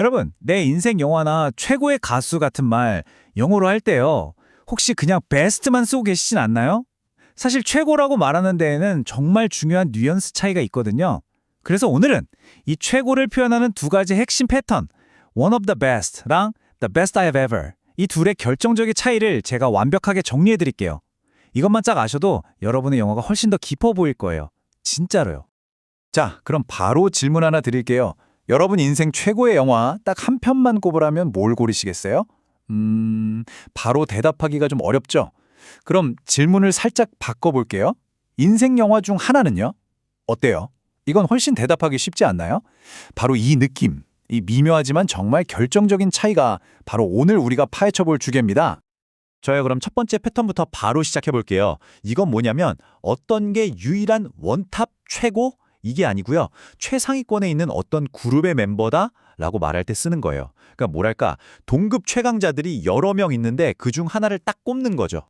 여러분, 내 인생 영화나 최고의 가수 같은 말 영어로 할 때요. 혹시 그냥 베스트만 쓰고 계시진 않나요? 사실 최고라고 말하는 데에는 정말 중요한 뉘앙스 차이가 있거든요. 그래서 오늘은 이 최고를 표현하는 두 가지 핵심 패턴, one of the best랑 the best I have ever 이 둘의 결정적인 차이를 제가 완벽하게 정리해 드릴게요. 이것만 딱 아셔도 여러분의 영화가 훨씬 더 깊어 보일 거예요. 진짜로요. 자, 그럼 바로 질문 하나 드릴게요. 여러분 인생 최고의 영화 딱 한 편만 꼽으라면 뭘 고르시겠어요? 음, 바로 대답하기가 좀 어렵죠? 그럼 질문을 살짝 바꿔볼게요. 인생 영화 중 하나는요? 어때요? 이건 훨씬 대답하기 쉽지 않나요? 바로 이 느낌, 이 미묘하지만 정말 결정적인 차이가 바로 오늘 우리가 파헤쳐 볼 주제입니다. 저요 그럼 첫 번째 패턴부터 바로 시작해 볼게요. 이건 뭐냐면 어떤 게 유일한 원탑 최고 이게 아니고요. 최상위권에 있는 어떤 그룹의 멤버다 라고 말할 때 쓰는 거예요. 그러니까 뭐랄까 동급 최강자들이 여러 명 있는데 그 중 하나를 딱 꼽는 거죠.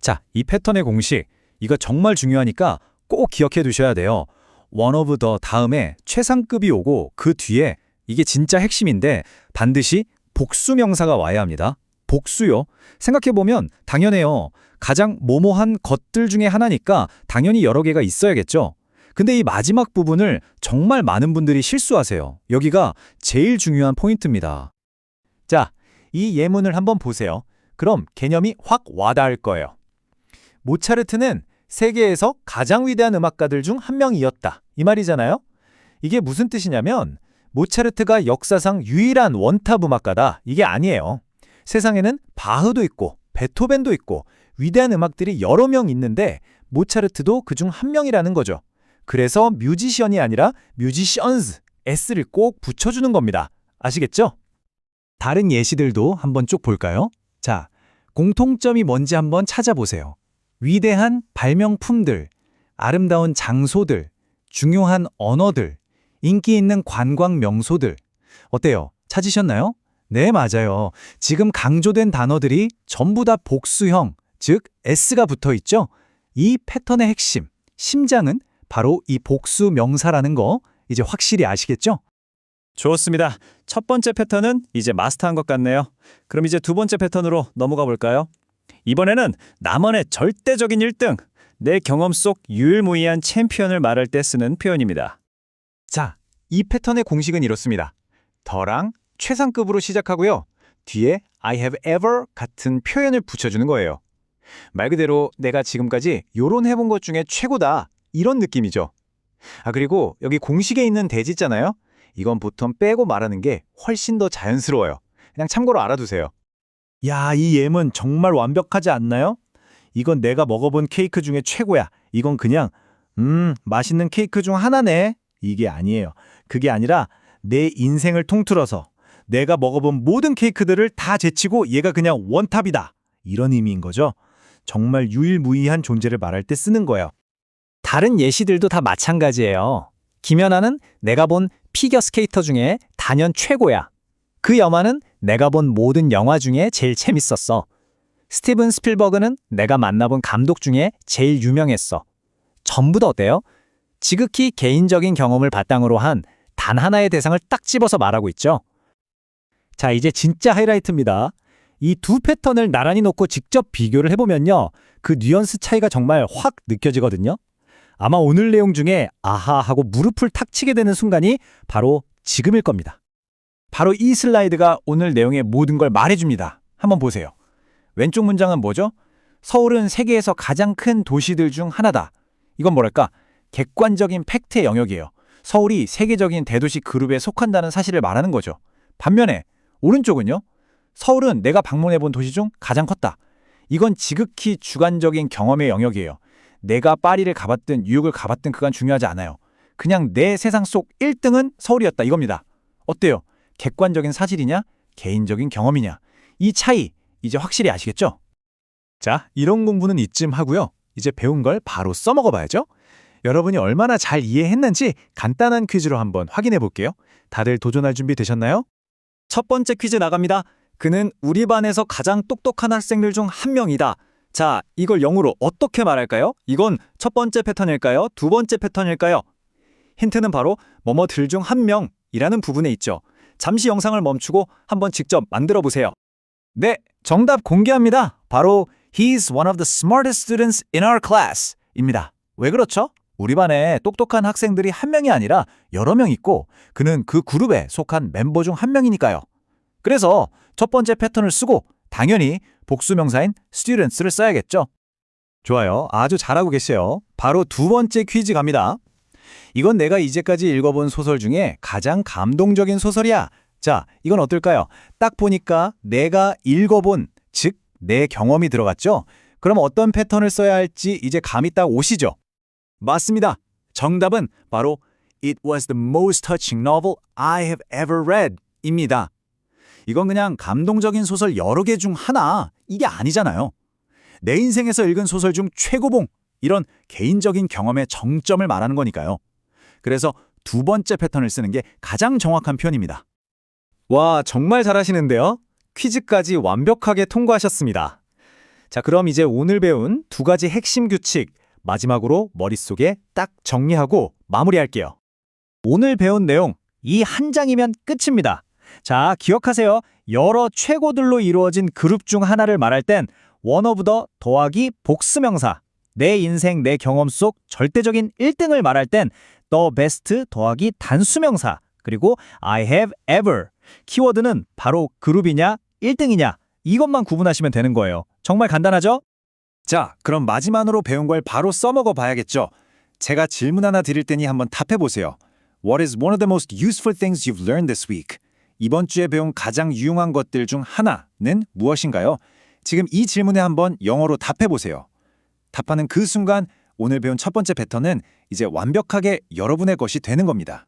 자, 이 패턴의 공식, 이거 정말 중요하니까 꼭 기억해 두셔야 돼요. one of the 다음에 최상급이 오고 그 뒤에 이게 진짜 핵심인데 반드시 복수 명사가 와야 합니다. 복수요. 생각해보면 당연해요. 가장 모모한 것들 중에 하나니까 당연히 여러 개가 있어야겠죠. 근데 이 마지막 부분을 정말 많은 분들이 실수하세요. 여기가 제일 중요한 포인트입니다. 자, 이 예문을 한번 보세요. 그럼 개념이 확 와닿을 거예요. 모차르트는 세계에서 가장 위대한 음악가들 중 한 명이었다. 이 말이잖아요. 이게 무슨 뜻이냐면 모차르트가 역사상 유일한 원탑 음악가다. 이게 아니에요. 세상에는 바흐도 있고 베토벤도 있고 위대한 음악들이 여러 명 있는데 모차르트도 그 중 한 명이라는 거죠. 그래서 뮤지션이 아니라 뮤지션즈 S를 꼭 붙여주는 겁니다. 아시겠죠? 다른 예시들도 한번 쭉 볼까요? 자, 공통점이 뭔지 한번 찾아보세요. 위대한 발명품들, 아름다운 장소들, 중요한 언어들, 인기 있는 관광 명소들. 어때요? 찾으셨나요? 네, 맞아요. 지금 강조된 단어들이 전부 다 복수형, 즉 S가 붙어 있죠? 이 패턴의 핵심, 심장은 바로 이 복수 명사라는 거 이제 확실히 아시겠죠? 좋습니다. 첫 번째 패턴은 이제 마스터한 것 같네요. 그럼 이제 두 번째 패턴으로 넘어가 볼까요? 이번에는 나만의 절대적인 1등, 내 경험 속 유일무이한 챔피언을 말할 때 쓰는 표현입니다. 자, 이 패턴의 공식은 이렇습니다. 더랑 최상급으로 시작하고요. 뒤에 I have ever 같은 표현을 붙여주는 거예요. 말 그대로 내가 지금까지 요런 해본 것 중에 최고다 이런 느낌이죠. 아 그리고 여기 공식에 있는 대지 있잖아요. 이건 보통 빼고 말하는 게 훨씬 더 자연스러워요. 그냥 참고로 알아두세요. 야, 이 예문 정말 완벽하지 않나요? 이건 내가 먹어본 케이크 중에 최고야. 이건 그냥 음, 맛있는 케이크 중 하나네. 이게 아니에요. 그게 아니라 내 인생을 통틀어서 내가 먹어본 모든 케이크들을 다 제치고 얘가 그냥 원탑이다. 이런 의미인 거죠. 정말 유일무이한 존재를 말할 때 쓰는 거예요. 다른 예시들도 다 마찬가지예요. 김연아는 내가 본 피겨 스케이터 중에 단연 최고야. 그 영화는 내가 본 모든 영화 중에 제일 재밌었어. 스티븐 스필버그는 내가 만나본 감독 중에 제일 유명했어. 전부 다 어때요? 지극히 개인적인 경험을 바탕으로 한 단 하나의 대상을 딱 집어서 말하고 있죠. 자, 이제 진짜 하이라이트입니다. 이 두 패턴을 나란히 놓고 직접 비교를 해보면요. 그 뉘앙스 차이가 정말 확 느껴지거든요. 아마 오늘 내용 중에 아하 하고 무릎을 탁 치게 되는 순간이 바로 지금일 겁니다. 바로 이 슬라이드가 오늘 내용의 모든 걸 말해줍니다. 한번 보세요. 왼쪽 문장은 뭐죠? 서울은 세계에서 가장 큰 도시들 중 하나다. 이건 뭐랄까? 객관적인 팩트의 영역이에요. 서울이 세계적인 대도시 그룹에 속한다는 사실을 말하는 거죠. 반면에 오른쪽은요? 서울은 내가 방문해본 도시 중 가장 컸다. 이건 지극히 주관적인 경험의 영역이에요. 내가 파리를 가봤든 뉴욕을 가봤든 그건 중요하지 않아요. 그냥 내 세상 속 1등은 서울이었다 이겁니다. 어때요? 객관적인 사실이냐? 개인적인 경험이냐? 이 차이 이제 확실히 아시겠죠? 자, 이런 공부는 이쯤 하고요. 이제 배운 걸 바로 써먹어 봐야죠. 여러분이 얼마나 잘 이해했는지 간단한 퀴즈로 한번 확인해 볼게요. 다들 도전할 준비 되셨나요? 첫 번째 퀴즈 나갑니다. 그는 우리 반에서 가장 똑똑한 학생들 중 한 명이다. 자, 이걸 영어로 어떻게 말할까요? 이건 첫 번째 패턴일까요? 두 번째 패턴일까요? 힌트는 바로 뭐뭐들 중 한 명이라는 부분에 있죠. 잠시 영상을 멈추고 한번 직접 만들어 보세요. 네, 정답 공개합니다. 바로 He's one of the smartest students in our class 입니다. 왜 그렇죠? 우리 반에 똑똑한 학생들이 한 명이 아니라 여러 명 있고 그는 그 그룹에 속한 멤버 중 한 명이니까요. 그래서 첫 번째 패턴을 쓰고 당연히 복수명사인 students를 써야겠죠. 좋아요. 아주 잘하고 계세요. 바로 두 번째 퀴즈 갑니다. 이건 내가 이제까지 읽어본 소설 중에 가장 감동적인 소설이야. 자, 이건 어떨까요? 딱 보니까 내가 읽어본, 즉, 내 경험이 들어갔죠? 그럼 어떤 패턴을 써야 할지 이제 감이 딱 오시죠? 맞습니다. 정답은 바로 It was the most touching novel I have ever read 입니다. 이건 그냥 감동적인 소설 여러 개 중 하나, 이게 아니잖아요. 내 인생에서 읽은 소설 중 최고봉, 이런 개인적인 경험의 정점을 말하는 거니까요. 그래서 두 번째 패턴을 쓰는 게 가장 정확한 표현입니다. 와, 정말 잘하시는데요? 퀴즈까지 완벽하게 통과하셨습니다. 자, 그럼 이제 오늘 배운 두 가지 핵심 규칙, 마지막으로 머릿속에 딱 정리하고 마무리할게요. 오늘 배운 내용, 이 한 장이면 끝입니다. 자, 기억하세요. 여러 최고들로 이루어진 그룹 중 하나를 말할 땐 원어브더 더하기 복수명사, 내 인생 내 경험 속 절대적인 1등을 말할 땐 the best 더하기 단수명사, 그리고 I have ever. 키워드는 바로 그룹이냐, 1등이냐, 이것만 구분하시면 되는 거예요. 정말 간단하죠? 자, 그럼 마지막으로 배운 걸 바로 써먹어 봐야겠죠. 제가 질문 하나 드릴 테니 한번 답해 보세요. What is one of the most useful things you've learned this week? 이번 주에 배운 가장 유용한 것들 중 하나는 무엇인가요? 지금 이 질문에 한번 영어로 답해 보세요. 답하는 그 순간 오늘 배운 첫 번째 패턴은 이제 완벽하게 여러분의 것이 되는 겁니다.